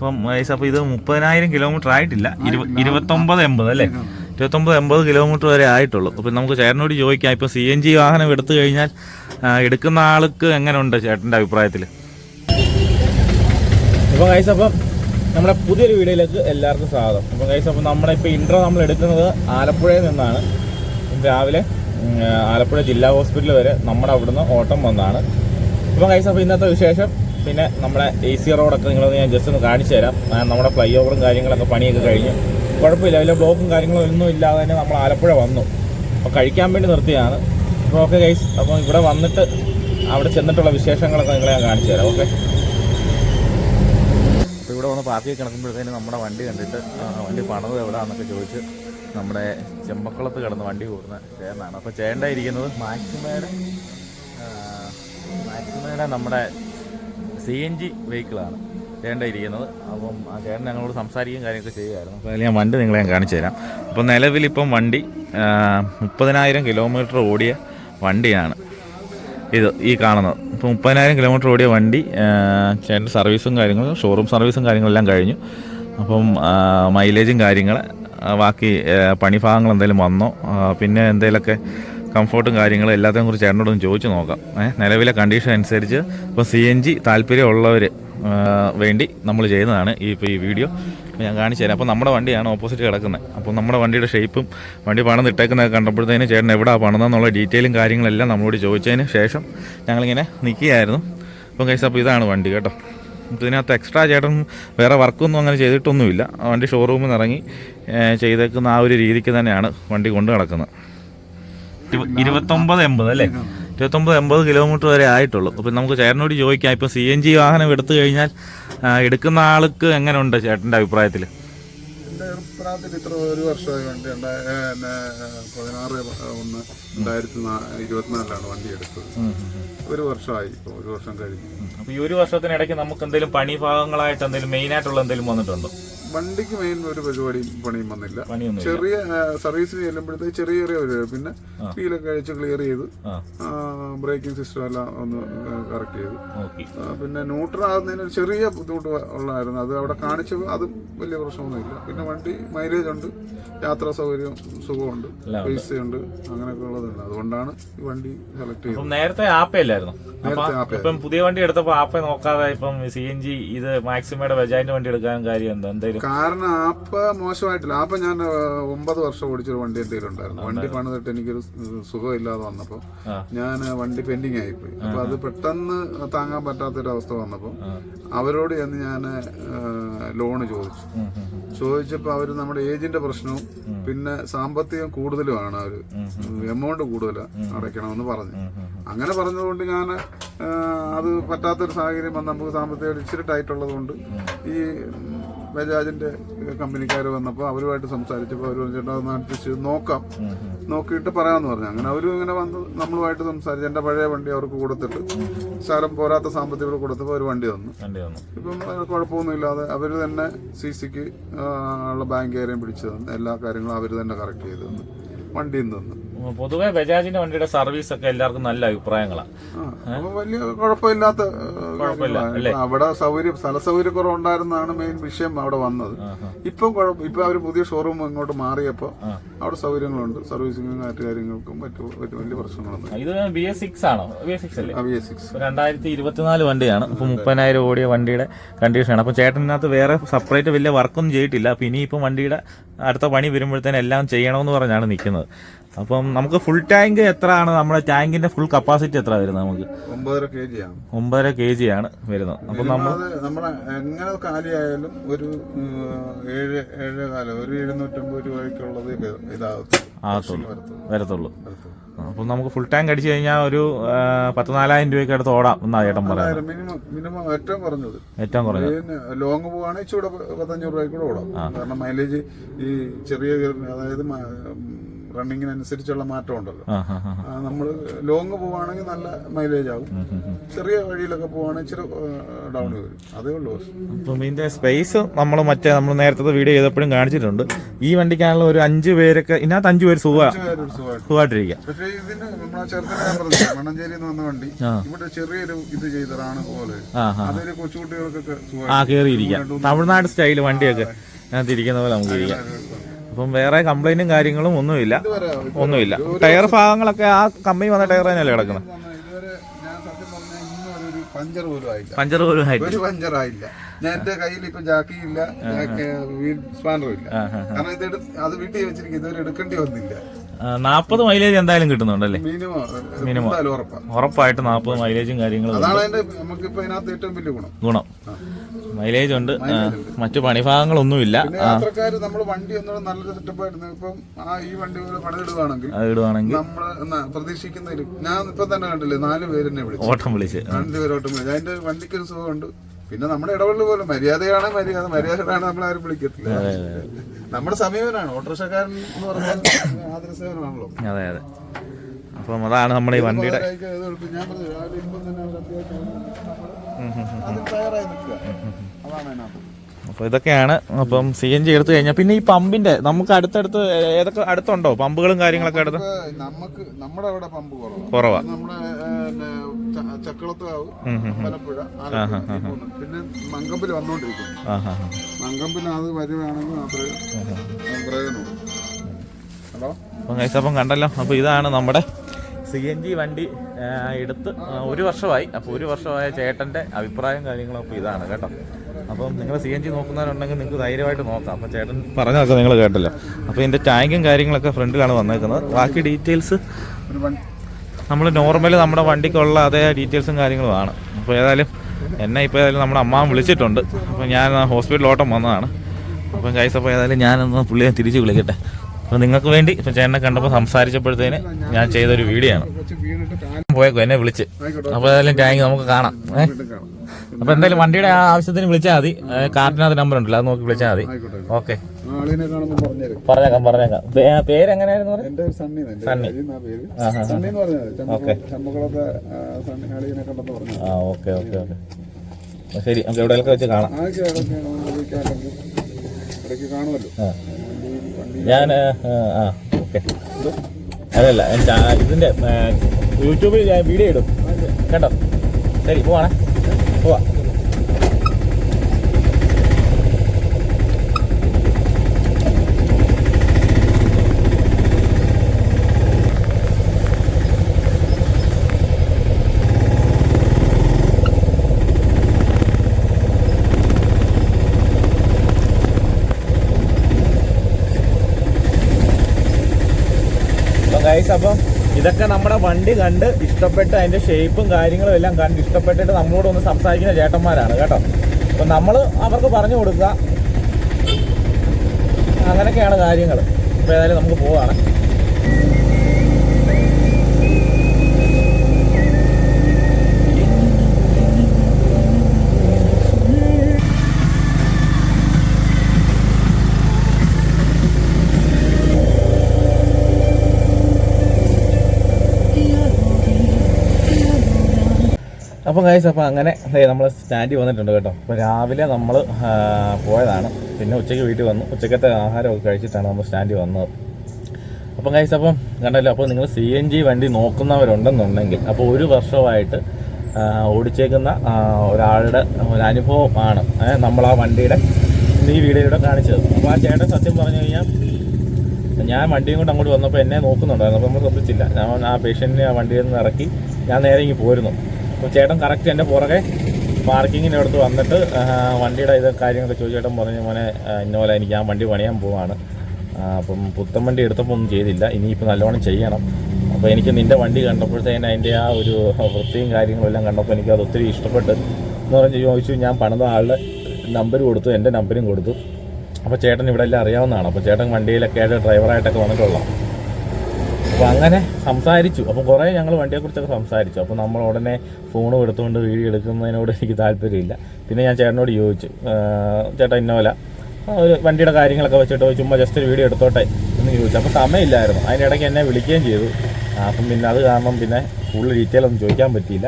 അപ്പം ഗൈസ് അപ്പോൾ ഇത് മുപ്പതിനായിരം കിലോമീറ്റർ ആയിട്ടില്ല. ഇരുപ ഇരുപത്തൊമ്പത് എൺപത് അല്ലേ? ഇരുപത്തൊമ്പത് എൺപത് കിലോമീറ്റർ വരെ ആയിട്ടുള്ളൂ. അപ്പം നമുക്ക് ചേട്ടനോട് ചോദിക്കാം ഇപ്പോൾ സി എൻ ജി വാഹനം എടുത്തു കഴിഞ്ഞാൽ എടുക്കുന്ന ആൾക്ക് എങ്ങനെ ഉണ്ട് ചേട്ടന്റെ അഭിപ്രായത്തിൽ അപ്പോൾ ഗൈസ് അപ്പം നമ്മുടെ പുതിയൊരു വീഡിയോയിലേക്ക് എല്ലാവർക്കും സ്വാഗതം. അപ്പോൾ ഗൈസ് അപ്പോൾ നമ്മുടെ ഇപ്പോൾ ഇൻട്രോ നമ്മൾ എടുക്കുന്നത് ആലപ്പുഴയിൽ നിന്നാണ്. രാവിലെ ആലപ്പുഴ ജില്ലാ ഹോസ്പിറ്റൽ വരെ നമ്മുടെ അവിടുന്ന് ഓട്ടം വന്നാണ്. ഇപ്പം ഗൈസ് അപ്പോൾ ഇന്നത്തെ വിശേഷം പിന്നെ നമ്മുടെ എ സി റോഡൊക്കെ നിങ്ങളൊന്ന് ഞാൻ ജസ്റ്റ് ഒന്ന് കാണിച്ചു തരാം. നമ്മുടെ ഫ്ലൈ ഓവറും കാര്യങ്ങളൊക്കെ പണിയൊക്കെ കഴിഞ്ഞു. കുഴപ്പമില്ല അതിലെ ബ്ലോക്കും കാര്യങ്ങളും ഒന്നും ഇല്ലാതെ തന്നെ നമ്മൾ ആലപ്പുഴ വന്നു. അപ്പോൾ കഴിക്കാൻ വേണ്ടി നിർത്തിയാണ്. അപ്പോൾ ഓക്കെ ഗൈസ് അപ്പോൾ ഇവിടെ വന്നിട്ട് അവിടെ ചെന്നിട്ടുള്ള വിശേഷങ്ങളൊക്കെ നിങ്ങളെ ഞാൻ കാണിച്ചു തരാം ഓക്കെ അപ്പോൾ ഇവിടെ വന്ന് പാർക്കിൽ കിടക്കുമ്പോഴത്തേന് നമ്മുടെ വണ്ടി കണ്ടിട്ട് വണ്ടി പണത് എവിടെയാണെന്നൊക്കെ ചോദിച്ച് നമ്മുടെ ചെമ്പക്കുളത്ത് കിടന്ന് വണ്ടി കൂടുന്ന ചേട്ടനാണ്. അപ്പോൾ ചേട്ടായിരിക്കുന്നത് ഇരിക്കുന്നത്. മാക്സിമയുടെ മാക്സിമയുടെ നമ്മുടെ സി എൻ ജി വെഹിക്കിളാണ്. ചേട്ടന്റെ ഇരിക്കുന്നത്. അപ്പം ആ ചേട്ടൻ ഞങ്ങളോട് സംസാരിക്കുകയും കാര്യമൊക്കെ ചെയ്യുമായിരുന്നു അപ്പോൾ അതിൽ ഞാൻ വണ്ടി നിങ്ങളെ ഞാൻ കാണിച്ചു തരാം. അപ്പോൾ നിലവിലിപ്പം വണ്ടി മുപ്പതിനായിരം കിലോമീറ്റർ ഓടിയ വണ്ടിയാണ് ഇത് ഈ കാണുന്നത്. ഇപ്പോൾ മുപ്പതിനായിരം കിലോമീറ്റർ ഓടിയ വണ്ടി ചേട്ടൻ സർവീസും കാര്യങ്ങളും ഷോറൂം സർവീസും കാര്യങ്ങളെല്ലാം കഴിഞ്ഞു. അപ്പം മൈലേജും കാര്യങ്ങൾ ബാക്കി പണിഭാഗങ്ങൾ എന്തെങ്കിലും വന്നോ പിന്നെ എന്തെങ്കിലുമൊക്കെ കംഫോർട്ടും കാര്യങ്ങളും എല്ലാത്തിനെ കുറിച്ച് ചേട്ടനോടൊന്ന് ചോദിച്ചു നോക്കാം. ഏഹ് നിലവിലെ കണ്ടീഷൻ അനുസരിച്ച് ഇപ്പോൾ സി എൻ ജി താല്പര്യമുള്ളവർ വേണ്ടി നമ്മൾ ചെയ്യുന്നതാണ് ഈ ഇപ്പോൾ ഈ വീഡിയോ ഞാൻ കാണിച്ചു തരാം. അപ്പോൾ നമ്മുടെ വണ്ടിയാണ് ഓപ്പോസിറ്റ് കിടക്കുന്നത്. അപ്പോൾ നമ്മുടെ വണ്ടിയുടെ ഷേപ്പും വണ്ടി പണം ഇട്ടേക്കുന്നതൊക്കെ കണ്ടപ്പോഴത്തേന് ചേട്ടൻ എവിടെ പണിതെന്നുള്ള ഡീറ്റെയിലും കാര്യങ്ങളെല്ലാം നമ്മളോട് ചോദിച്ചതിന് ശേഷം ഞങ്ങളിങ്ങനെ നിൽക്കുകയായിരുന്നു അപ്പം കഴിച്ച അപ്പോൾ ഇതാണ് വണ്ടി കേട്ടോ. ഇതിനകത്ത് എക്സ്ട്രാ ചേട്ടൻ വേറെ വർക്കൊന്നും അങ്ങനെ ചെയ്തിട്ടൊന്നുമില്ല. വണ്ടി ഷോറൂമിൽ നിന്ന് ഇറങ്ങി ചെയ്തേക്കുന്ന ആ ഒരു രീതിക്ക് തന്നെയാണ് വണ്ടി കൊണ്ട് നടക്കുന്നത്. ഇരുപത്തൊമ്പത് എൺപത് അല്ലേ? ഇരുപത്തൊമ്പത് എൺപത് കിലോമീറ്റർ വരെ ആയിട്ടുള്ളൂ. അപ്പം നമുക്ക് ചേട്ടനോട് ചോദിക്കാം ഇപ്പോൾ സി എൻ ജി വാഹനം എടുത്തു കഴിഞ്ഞാൽ എടുക്കുന്ന ആൾക്ക് എങ്ങനെയുണ്ട് ചേട്ടന്റെ അഭിപ്രായത്തിൽ അഭിപ്രായത്തിൽ ഇത്ര ഒരു വർഷമായി വണ്ടി പതിനാറ് ഒന്ന് രണ്ടായിരത്തി ഇരുപത്തിനാലിലാണ് വണ്ടി എടുത്തത്. ഒരു വർഷമായി ഇപ്പോൾ ഒരു വർഷം കഴിഞ്ഞു. അപ്പോൾ ഈ ഒരു വർഷത്തിനിടയ്ക്ക് നമുക്ക് എന്തെങ്കിലും പണി ഭാഗങ്ങളായിട്ട് എന്തെങ്കിലും മെയിനായിട്ടുള്ള എന്തെങ്കിലും വന്നിട്ടുണ്ടോ? വണ്ടിക്ക് മെയിൻ ഒരു പരിപാടി പണിയും വന്നില്ല. ചെറിയ സർവീസിന് ചെല്ലുമ്പോഴത്തേക്ക് ചെറിയ ചെറിയ ഒരു പിന്നെ വീലൊക്കെ അഴിച്ച് ക്ലിയർ ചെയ്ത് ബ്രേക്കിംഗ് സിസ്റ്റം എല്ലാം ഒന്ന് കറക്റ്റ് ചെയ്തു. പിന്നെ ന്യൂട്രൽ ആകുന്നതിന് ഒരു ചെറിയ ബുദ്ധിമുട്ട് ഉള്ളായിരുന്നു അത് അവിടെ കാണിച്ചപ്പോൾ അതും വലിയ പ്രശ്നമൊന്നുമില്ല. പിന്നെ വണ്ടി മൈലേജ് ഉണ്ട് യാത്രാ സൗകര്യം സുഖമുണ്ട് പൈസയുണ്ട് അങ്ങനെയൊക്കെ ഉള്ളതുണ്ട്. അതുകൊണ്ടാണ് ഈ വണ്ടി സെലക്ട് ചെയ്തത്. നേരത്തെ ആപ്പയല്ലായിരുന്നു ഇപ്പം പുതിയ വണ്ടി എടുത്തപ്പോൾ ആപ്പ നോക്കാതെ ഇപ്പം സി എൻ ജി ഇത് മാക്സിമയുടെ ബജാജിന്റെ വണ്ടി എടുക്കാൻ കാര്യം എന്താ? എന്തായാലും കാരണം ആപ്പ് മോശമായിട്ടില്ല. ആപ്പ ഞാൻ ഒമ്പത് വർഷം ഓടിച്ചൊരു വണ്ടി എന്തെങ്കിലും ഉണ്ടായിരുന്നു വണ്ടി പണിതിട്ട് എനിക്കൊരു സുഖമില്ലാതെ വന്നപ്പോൾ ഞാൻ വണ്ടി പെൻഡിങ് ആയിപ്പോയി. അപ്പൊ അത് പെട്ടെന്ന് താങ്ങാൻ പറ്റാത്തൊരവസ്ഥ വന്നപ്പോൾ അവരോട് ചെന്ന് ഞാൻ ലോണ് ചോദിച്ചു. ചോദിച്ചപ്പോൾ അവർ നമ്മുടെ ഏജിന്റെ പ്രശ്നവും പിന്നെ സാമ്പത്തികം കൂടുതലുമാണ് അവർ എമൗണ്ട് കൂടുതൽ അടയ്ക്കണമെന്ന് പറഞ്ഞു. അങ്ങനെ പറഞ്ഞതുകൊണ്ട് ഞാൻ അത് പറ്റാത്തൊരു സാഹചര്യം വന്ന് നമുക്ക് സാമ്പത്തികമായിട്ട് ഇച്ചിരി ടൈറ്റ് ഉള്ളതുകൊണ്ട് ഈ ബജാജിന്റെ കമ്പനിക്കാർ വന്നപ്പോൾ അവരുമായിട്ട് സംസാരിച്ചപ്പോൾ അവർ ചേട്ടാ ഒന്ന് നോക്കാം. നോക്കിയിട്ട് പറയാമെന്ന് പറഞ്ഞു. അങ്ങനെ അവരും ഇങ്ങനെ വന്ന് നമ്മളുമായിട്ട് സംസാരിച്ച് എന്റെ പഴയ വണ്ടി അവർക്ക് കൊടുത്തിട്ട് സ്ഥലം പോരാത്ത സാമ്പത്തികം കൊടുത്തപ്പോൾ ഒരു വണ്ടി തന്നു. ഇപ്പം കുഴപ്പമൊന്നുമില്ലാതെ അവർ തന്നെ സി സിക്ക് ഉള്ള ബാങ്കുകാരെയും പിടിച്ചു തന്നു. എല്ലാ കാര്യങ്ങളും അവർ തന്നെ കറക്റ്റ് ചെയ്തു തന്നു. വണ്ടിയും തന്നു. പൊതുവെ ബജാജിന്റെ വണ്ടിയുടെ സർവീസ് ഒക്കെ എല്ലാവർക്കും നല്ല അഭിപ്രായങ്ങളാണ് വലിയ കുഴപ്പമില്ലാത്ത അവിടെ സൗകര്യം സ്ഥല സൗകര്യക്കുറവുണ്ടായിരുന്നാണ് മെയിൻ വിഷയം അവിടെ വന്നത്. ഇപ്പം കുഴപ്പം ഇപ്പൊ അവർ പുതിയ ഷോറൂം ഇങ്ങോട്ട് മാറിയപ്പോൾ അവിടെ സൗകര്യങ്ങളുണ്ട്. സർവീസിങ്ങും മറ്റു കാര്യങ്ങൾക്കും മറ്റു വലിയ പ്രശ്നങ്ങളൊന്നും ഇത് ബി എസ് സിക്സ് ആണോ? ബി എസ് സിക്സ് അല്ലേ? വി എ സിക്സ് രണ്ടായിരത്തി ഇരുപത്തിനാല് വണ്ടിയാണ്. ഇപ്പൊ മുപ്പതിനായിരം ഓടിയ വണ്ടിയുടെ കണ്ടീഷനാണ് അപ്പൊ ചേട്ടനകത്ത് വേറെ സെപ്പറേറ്റ് വലിയ വർക്കൊന്നും ചെയ്തിട്ടില്ല. അപ്പൊ ഇനിയിപ്പം വണ്ടിയുടെ അടുത്ത പണി വരുമ്പോഴത്തേനും എല്ലാം ചെയ്യണമെന്ന് പറഞ്ഞാണ് നിൽക്കുന്നത്. അപ്പം നമുക്ക് ഫുൾ ടാങ്ക് എത്രയാണ്? നമ്മുടെ ടാങ്കിന്റെ ഫുൾ കപ്പാസിറ്റി എത്ര വരുന്നത് നമുക്ക്? ഒമ്പതര കെ ജി ആണ്. ഒമ്പതര കെ ജി ആണ് വരുന്നത്. അപ്പം നമ്മൾ നമ്മുടെ എങ്ങനെ കാലിയായാലും ഒരു ഏഴ് ഏഴ് കാലം ഒരു എഴുന്നൂറ്റമ്പത് രൂപയ്ക്കുള്ളത് ഇതാകത്തുള്ളൂ. വരത്തുള്ളൂ. അപ്പൊ നമുക്ക് ഫുൾ ടാങ്ക് അടിച്ചു കഴിഞ്ഞാൽ ഒരു പത്ത് നാലായിരം രൂപയ്ക്ക് അടുത്ത് ഓടാം എന്നാ ചേട്ടൻ പറയാം മിനിമം ഏറ്റവും കുറഞ്ഞത്. ഏറ്റവും കുറഞ്ഞത്. ലോങ് പോവാണെങ്കിൽ ഇച്ചിരി പത്തഞ്ഞൂറ് രൂപയ്ക്ക് കൂടെ ഓടാം. കാരണം മൈലേജ് ഈ ചെറിയ അതായത് റണ്ണിങ്ങിനനുസരിച്ചുള്ള മാറ്റം ഉണ്ടല്ലോ നമ്മൾ ലോങ് പോവാണെങ്കിൽ നല്ല മൈലേജ് ആവും. ചെറിയ വഴിയിലൊക്കെ പോവാണെങ്കിൽ ഇച്ചിരി ഡൗൺ വരും. അതേ ഉള്ളൂ അപ്പം ഇതിന്റെ സ്പേസ് നമ്മൾ മറ്റേ നമ്മൾ നേരത്തെ വീഡിയോ ചെയ്തപ്പോഴും കാണിച്ചിട്ടുണ്ട്. ഈ വണ്ടിക്കാണല്ലോ ഒരു അഞ്ച് പേരൊക്കെ ഇതിനകത്ത് അഞ്ചു പേര് സുഖമായിട്ടിരിക്കാം. പക്ഷേ ഇതിന് നമ്മളെ ചെറുക്കനെ ഞാൻ എന്ന് വന്ന വണ്ടി. ഇവിടെ ചെറിയൊരു ഇത് ചെയ്തതാണ് പോലെ. അതൊരു കൊച്ചുകുട്ടികൾക്കൊക്കെ ആ കയറിയിരിക്കാം തമിഴ്നാട് സ്റ്റൈൽ വണ്ടിയൊക്കെ ഞാൻ ഇരിക്കുന്ന പോലെ നമുക്ക് ഇരിക്കാം. അപ്പം വേറെ കംപ്ലൈന്റും കാര്യങ്ങളും ഒന്നുമില്ല. ഒന്നുമില്ല. ടയർ ഭാഗങ്ങളൊക്കെ ആ കമ്പനി വന്ന ടയർ തന്നെയല്ലേ കിടക്കുന്നത്? പഞ്ചർ പോലും ആയില്ല. പഞ്ചർ പോലും ആയിട്ട് ഒരു പഞ്ചർ ആയില്ല. ഞാൻ എന്റെ കയ്യിൽ ഇപ്പൊ ജാക്കിയില്ല വീൽ സ്പാനറും ഇല്ല. കാരണം ഇത് അത് വീട്ടിൽ വെച്ചിരിക്കും ഇതുവരെ എടുക്കേണ്ടി വന്നില്ല. നാപ്പത് മൈലേജ് എന്തായാലും കിട്ടുന്നുണ്ടല്ലേ? മിനിമം ഉറപ്പായിട്ട് നാപ്പത് മൈലേജും കാര്യങ്ങളും അതാണ് നമുക്കിപ്പോ ഇതിനകത്ത് ഏറ്റവും വലിയ ഗുണം. ഗുണം. മൈലേജ് ഉണ്ട്. മറ്റു പണിഭാഗങ്ങളൊന്നുമില്ല. പിന്നെ യാത്രക്കാര് നമ്മൾ വണ്ടി ഒന്നുകൂടെ നല്ലൊരു സെറ്റപ്പ് ആയിരുന്നു ഇപ്പം ആ ഈ വണ്ടി പോലെ പണിതിടുവാണെങ്കിൽ അത് ഇടുവാണെങ്കിൽ നമ്മൾ ഞാൻ ഇപ്പൊ തന്നെ കണ്ടില്ലേ നാല് പേരെന്നെ വിളിച്ചു. ഓട്ടം വിളിച്ച്. അതിന്റെ വണ്ടിക്ക് ഒരു സുഖമുണ്ട്. പിന്നെ നമ്മുടെ ഇടപെടൽ പോലും മര്യാദയാണ് മര്യാദ മര്യാദയാണ് നമ്മൾ ആരും വിളിക്കത്തില്ല നമ്മുടെ സമീപനാണ്. ഓട്ടോറിക്ഷക്കാരൻ എന്ന് പറഞ്ഞാൽ ആദര സേവനമാണല്ലോ. അതെ അതെ. അപ്പം അതാണ് നമ്മുടെ ഈ വണ്ടിയുടെ ഞാൻ പറഞ്ഞു രാവിലെ ഇപ്പം തന്നെ അതിന് തയ്യാറായി നിൽക്കുക. അതാണ് അതിനകത്ത്. അപ്പോൾ ഇതൊക്കെയാണ് അപ്പം സി എൻ ജി എടുത്തു കഴിഞ്ഞാൽ പിന്നെ ഈ പമ്പിന്റെ നമുക്ക് അടുത്തടുത്ത് ഏതൊക്കെ അടുത്തുണ്ടോ? പമ്പുകളും കാര്യങ്ങളൊക്കെ അടുത്ത്? നമുക്ക് നമ്മുടെ അവിടെ പമ്പ് കുറവാണ്. കുറവാ. നമ്മുടെ ചക്കളത്താവ് മലപ്പുഴ പിന്നെ മങ്കമ്പിൽ വന്നുകൊണ്ടിരിക്കുന്നു മങ്കമ്പിൽ അത് വരുവാണെങ്കിൽ മാത്രമേ പ്രയോജനമുള്ളൂ. ഹലോ? അപ്പം കണ്ടല്ലോ. അപ്പോൾ ഇതാണ് നമ്മുടെ സി എൻ ജി വണ്ടി. എടുത്ത് ഒരു വർഷമായി. അപ്പോൾ ഒരു വർഷമായ ചേട്ടന്റെ അഭിപ്രായം കാര്യങ്ങളും അപ്പോൾ ഇതാണ് കേട്ടോ. അപ്പം നിങ്ങൾ സി എൻ ജി നോക്കുന്നവരുണ്ടെങ്കിൽ നിങ്ങൾക്ക് ധൈര്യമായിട്ട് നോക്കാം. അപ്പം ചേട്ടൻ പറഞ്ഞതൊക്കെ നിങ്ങൾ കേട്ടല്ലോ. അപ്പോൾ ഇതിന്റെ ടാങ്കും കാര്യങ്ങളൊക്കെ ഫ്രണ്ടിലാണ് വന്നേക്കുന്നത്. ബാക്കി ഡീറ്റെയിൽസ് നമ്മൾ നോർമൽ നമ്മുടെ വണ്ടിക്കുള്ള അതേ ഡീറ്റെയിൽസും കാര്യങ്ങളുമാണ് അപ്പോൾ ഏതായാലും എന്നെ ഇപ്പോൾ ഏതായാലും നമ്മുടെ അമ്മാവൻ വിളിച്ചിട്ടുണ്ട്. അപ്പോൾ ഞാൻ ഹോസ്പിറ്റലിലോട്ടം വന്നതാണ്. അപ്പം കൈസപ്പോൾ ഏതായാലും ഞാനൊന്ന് പുള്ളിയെ തിരിച്ച് വിളിക്കട്ടെ. അപ്പോൾ നിങ്ങൾക്ക് വേണ്ടി ഇപ്പൊ ചേട്ടനെ കണ്ടപ്പോൾ സംസാരിച്ചപ്പോഴത്തേന് ഞാൻ ചെയ്തൊരു വീഡിയോ ആണ്. പോയേക്കും എന്നെ വിളിച്ച്. അപ്പൊ അപ്പോൾ ഏതായാലും ടാങ്ക് നമുക്ക് കാണാം. അപ്പോൾ എന്തായാലും വണ്ടിയുടെ ആ ആവശ്യത്തിന് വിളിച്ചാൽ മതി. കാർട്ടിനകത്ത് നമ്പർ ഉണ്ടല്ലോ അത് നോക്കി വിളിച്ചാൽ മതി. ഓക്കെ. പറഞ്ഞേക്കാം പറഞ്ഞേക്കാം. പേരെങ്ങനെയായിരുന്നു പേര്? സണ്ണി പറഞ്ഞു ആ ഓക്കെ ഓക്കെ ഓക്കെ. ശരി നമുക്ക് എവിടെയൊക്കെ വെച്ച് കാണാം. ഇടയ്ക്ക് കാണുമല്ലോ. ഞാൻ ആ, ഓക്കെ. അതല്ല ഇതിന്റെ യൂട്യൂബിൽ ഞാൻ വീഡിയോ ഇടും. കേട്ടോ? ശരി പോവാണേ. പോവാ അപ്പം അപ്പം ഇതൊക്കെ നമ്മുടെ വണ്ടി കണ്ട് ഇഷ്ടപ്പെട്ട് അതിന്റെ ഷേപ്പും കാര്യങ്ങളും എല്ലാം കണ്ട് ഇഷ്ടപ്പെട്ടിട്ട് നമ്മളോട് ഒന്ന് സംസാരിക്കുന്ന ചേട്ടന്മാരാണ് കേട്ടോ. അപ്പം നമ്മൾ അവർക്ക് പറഞ്ഞു കൊടുക്കുക. അങ്ങനെയൊക്കെയാണ് കാര്യങ്ങൾ അപ്പോൾ ഏതായാലും നമുക്ക് പോവാണ്. അപ്പം ഗൈസ് അപ്പോൾ അങ്ങനെ നമ്മൾ സ്റ്റാൻഡിൽ വന്നിട്ടുണ്ട് കേട്ടോ. അപ്പോൾ രാവിലെ നമ്മൾ പോയതാണ്. പിന്നെ ഉച്ചയ്ക്ക് വീട്ടിൽ വന്നു. ഉച്ചക്കത്തെ ആഹാരമൊക്കെ കഴിച്ചിട്ടാണ് നമ്മൾ സ്റ്റാൻഡിൽ വന്നത്. അപ്പം ഗൈസ് അപ്പം കണ്ടല്ലോ അപ്പോൾ നിങ്ങൾ സി എൻ ജി വണ്ടി നോക്കുന്നവരുണ്ടെന്നുണ്ടെങ്കിൽ അപ്പോൾ ഒരു വർഷമായിട്ട് ഓടിച്ചേക്കുന്ന ഒരാളുടെ ഒരു അനുഭവമാണ് നമ്മൾ ആ വണ്ടിയുടെ ഈ വീഡിയോയിലൂടെ കാണിച്ചത്. അപ്പോൾ ആ ചേട്ടൻ സത്യം പറഞ്ഞു കഴിഞ്ഞാൽ ഞാൻ വണ്ടിയും കൊണ്ട് അങ്ങോട്ട് വന്നപ്പോൾ എന്നെ നോക്കുന്നുണ്ടായിരുന്നു. അപ്പോൾ നമ്മൾ ശ്രദ്ധിച്ചില്ല ഞാൻ ആ പേഷ്യന്റിനെ ആ വണ്ടിയിൽ നിന്ന് ഇറക്കി ഞാൻ നേരെ ഇങ്ങ് പോരുന്നു. അപ്പോൾ ചേട്ടൻ കറക്റ്റ് എന്റെ പുറകെ പാർക്കിങ്ങിന്റെ അടുത്ത് വന്നിട്ട് വണ്ടിയുടെ ഇത് കാര്യങ്ങളൊക്കെ ചോദിച്ചു ചേട്ടൻ പറഞ്ഞു മോനെ ഇന്നോലെ എനിക്ക് ആ വണ്ടി പണിയാൻ പോവാണ്. അപ്പം പുത്തൻ വണ്ടി എടുത്തപ്പോൾ ഒന്നും ചെയ്തില്ല. ഇനിയിപ്പോൾ നല്ലോണം ചെയ്യണം. അപ്പോൾ എനിക്ക് നിന്റെ വണ്ടി കണ്ടപ്പോഴത്തേന് അതിന്റെ ആ ഒരു വൃത്തിയും കാര്യങ്ങളും എല്ലാം കണ്ടപ്പോൾ എനിക്ക് അത് ഒത്തിരി ഇഷ്ടപ്പെട്ട് എന്ന് പറഞ്ഞ് ചോദിച്ചു. ഞാൻ പണിത ആളുടെ നമ്പർ കൊടുത്തു എന്റെ നമ്പരും കൊടുത്തു. അപ്പോൾ ചേട്ടൻ ഇവിടെ എല്ലാം അറിയാവുന്നതാണ്. അപ്പോൾ ചേട്ടൻ വണ്ടിയിലൊക്കെ ആയിട്ട് ഡ്രൈവറായിട്ടൊക്കെ വന്നിട്ടുള്ള അപ്പോൾ അങ്ങനെ സംസാരിച്ചു. അപ്പോൾ കുറേ ഞങ്ങൾ വണ്ടിയെക്കുറിച്ചൊക്കെ സംസാരിച്ചു. അപ്പോൾ നമ്മൾ ഉടനെ ഫോൺ എടുത്തുകൊണ്ട് വീഡിയോ എടുക്കുന്നതിനോട് എനിക്ക് താല്പര്യമില്ല. പിന്നെ ഞാൻ ചേട്ടനോട് ചോദിച്ചു "ആ, ചേട്ടാ ഇന്നോല ഒരു വണ്ടിയുടെ കാര്യങ്ങളൊക്കെ വെച്ചിട്ട് ചുമ്മാ ജസ്റ്റ് ഒരു വീഡിയോ എടുത്തോട്ടെ? എന്ന് ചോദിച്ചു. അപ്പോൾ സമയമില്ലായിരുന്നു. അതിനിടയ്ക്ക് എന്നെ വിളിക്കുകയും ചെയ്തു. അപ്പം പിന്നെ അത് കാരണം പിന്നെ ഫുള്ള് ഡീറ്റെയിൽ ഒന്നും ചോദിക്കാൻ പറ്റിയില്ല.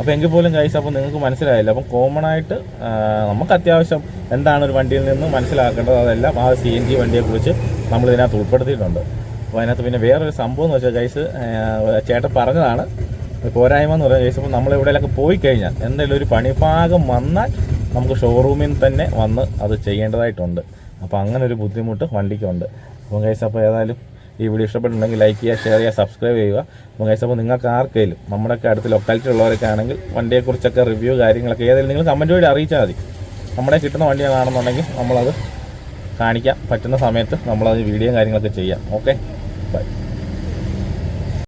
അപ്പോൾ എങ്കിൽ പോലും കൈസ് അപ്പോൾ നിങ്ങൾക്ക് മനസ്സിലായില്ല. അപ്പം കോമൺ ആയിട്ട് നമുക്ക് അത്യാവശ്യം എന്താണ് ഒരു വണ്ടിയിൽ നിന്ന് മനസ്സിലാക്കേണ്ടത് അതെല്ലാം ആ സി എൻ ജി വണ്ടിയെക്കുറിച്ച് നമ്മൾ ഇതിനകത്ത് ഉൾപ്പെടുത്തിയിട്ടുണ്ട്. അപ്പോൾ അതിനകത്ത് പിന്നെ വേറൊരു സംഭവം എന്ന് വെച്ചാൽ ജയ്സ് ചേട്ടൻ പറഞ്ഞതാണ് പോരായ്മ എന്ന് പറയുന്നത് ജയ്സ് ഇപ്പോൾ നമ്മൾ എവിടെയെങ്കിലൊക്കെ പോയി കഴിഞ്ഞാൽ എന്തെങ്കിലും ഒരു പണിഭാഗം വന്നാൽ നമുക്ക് ഷോറൂമിൽ തന്നെ വന്ന് അത് ചെയ്യേണ്ടതായിട്ടുണ്ട്. അപ്പോൾ അങ്ങനെ ഒരു ബുദ്ധിമുട്ട് വണ്ടിക്കുണ്ട്. അപ്പോൾ ഗൈസ് അപ്പോൾ ഏതായാലും ഈ വീഡിയോ ഇഷ്ടപ്പെട്ടിട്ടുണ്ടെങ്കിൽ ലൈക്ക് ചെയ്യുക ഷെയർ ചെയ്യുക സബ്സ്ക്രൈബ് ചെയ്യുക. അപ്പോൾ ഗൈസ് അപ്പോൾ നിങ്ങൾക്ക് ആർക്കെങ്കിലും നമ്മുടെയൊക്കെ അടുത്ത് ലൊക്കാലിറ്റി ഉള്ളവരൊക്കെ ആണെങ്കിൽ വണ്ടിയെക്കുറിച്ചൊക്കെ റിവ്യൂ കാര്യങ്ങളൊക്കെ ഏതെങ്കിലും നിങ്ങൾ കമന്റ് വഴി അറിയിച്ചാൽ മതി. നമ്മുടെ കിട്ടുന്ന വണ്ടിയാണെന്നുണ്ടെങ്കിൽ നമ്മളത് കാണിക്കാം പറ്റുന്ന സമയത്ത് നമ്മളത് വീഡിയോയും കാര്യങ്ങളൊക്കെ ചെയ്യാം. Okay bye